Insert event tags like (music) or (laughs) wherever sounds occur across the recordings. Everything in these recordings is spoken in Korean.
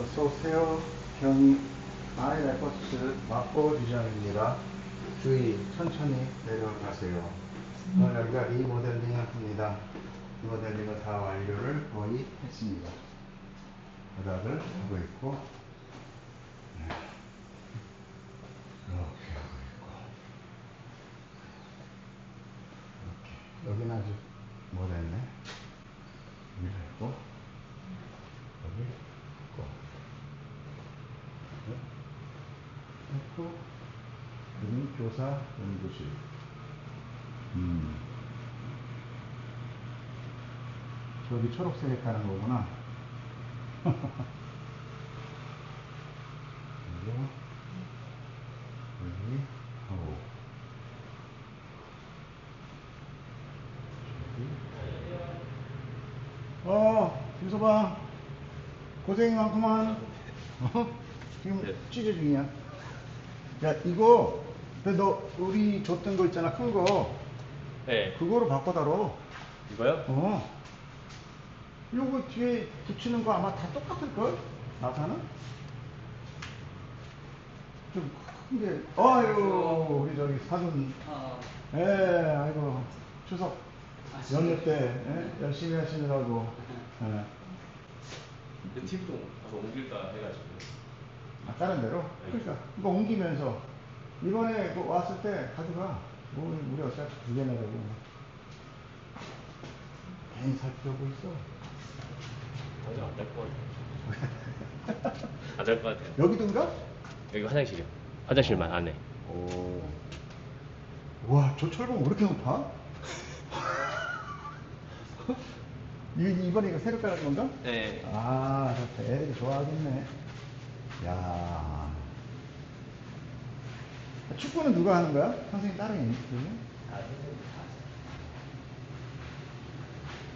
어서 오세요. 경희 아이레버스 마포 디자인입니다. 주의 천천히 내려가세요. 오늘 여기가 리모델링을 합니다. 리모델링을 다 완료를 거의 했습니다. 바닥을 하고 있고 네. 이렇게 하고 있고 이렇게 여기는 아직 못했네. 여기 했고 여기 했고 네. 했고 여기는 교사 연구실 음. 저기 초록색에 가는 거구나 (laughs) 그리고 여기 하고 어, 김서방. 고생이 많구만. 어? 지금 네. 취재 중이야. 야, 이거, 근데 너, 우리 줬던 거 있잖아, 큰 거. 네. 그거로 바꿔 달어. 이거요? 어. 요거 뒤에 붙이는 거 아마 다 똑같을걸? 나사는? 좀큰 게, 아유, 우리 저기 사돈. 아, 예, 아이고, 추석 연휴 때 예? 열심히 하시느라고. 예. 그 팁도 가서 옮길까. 아, 다른 데로? 그러니까, 이거 옮기면서. 이번에 그 왔을 때 가져가. 뭐, 우리 어차피 두 개나 되고. 괜히 살 필요가 있어. 당장 안잘것 같아요. (laughs) 안잘것 같아요. 여기든가? 여기 화장실이요. 화장실만 안에. 오. 와, 저 철봉 왜 이렇게 높아? (laughs) 이- 이번에 이거 새로 깔은 건가? 네. 아, 저 애들이 좋아하겠네. 야. 축구는 누가 하는 거야? 선생님 따로 있니?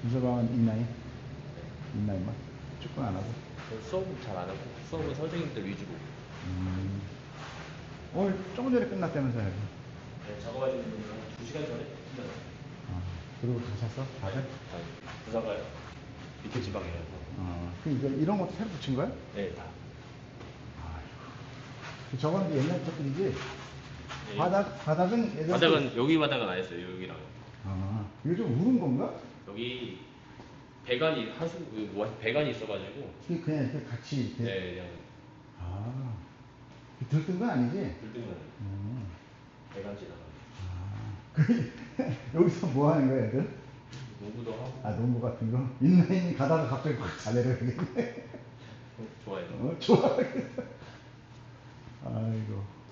이서방은 있나요? 있나 임마? 축구는 안 하고. 저 수업은 잘 안 하고 수업은 선생님들 위주로. 음. 오늘 조금 전에 끝났다면서요. 네, 작업하시는 분이 한 2시간 전에 끝났어요. 아, 그리고 가셨어? 다들? 다 부산 가요. 밑에 지방이라서. 어, 그 이거 이런 것도 새로 붙인 거야? 네, 다. 그 이제 옛날 것들이지. 네. 바닥 바닥은 예전 바닥은 여기 바닥은 안 했어요. 여기랑. 아, 이거 좀 우는 건가? 여기 배관이 하수 그 뭐, 배관이 있어가지고. 이게 그냥 이렇게 같이 이렇게. 네, 그냥 아, 들뜬 건 아니지? 들뜬 거는 음. 배관 지나가. 아, 그 (laughs) 여기서 뭐 하는 거야, 애들? 농구도 하고. 아, 농구 같은 거? 인라인 가다가 갑자기 확 자내려 그러겠네. 좋아해요. 어, 좋아하겠다. (laughs) 아이고.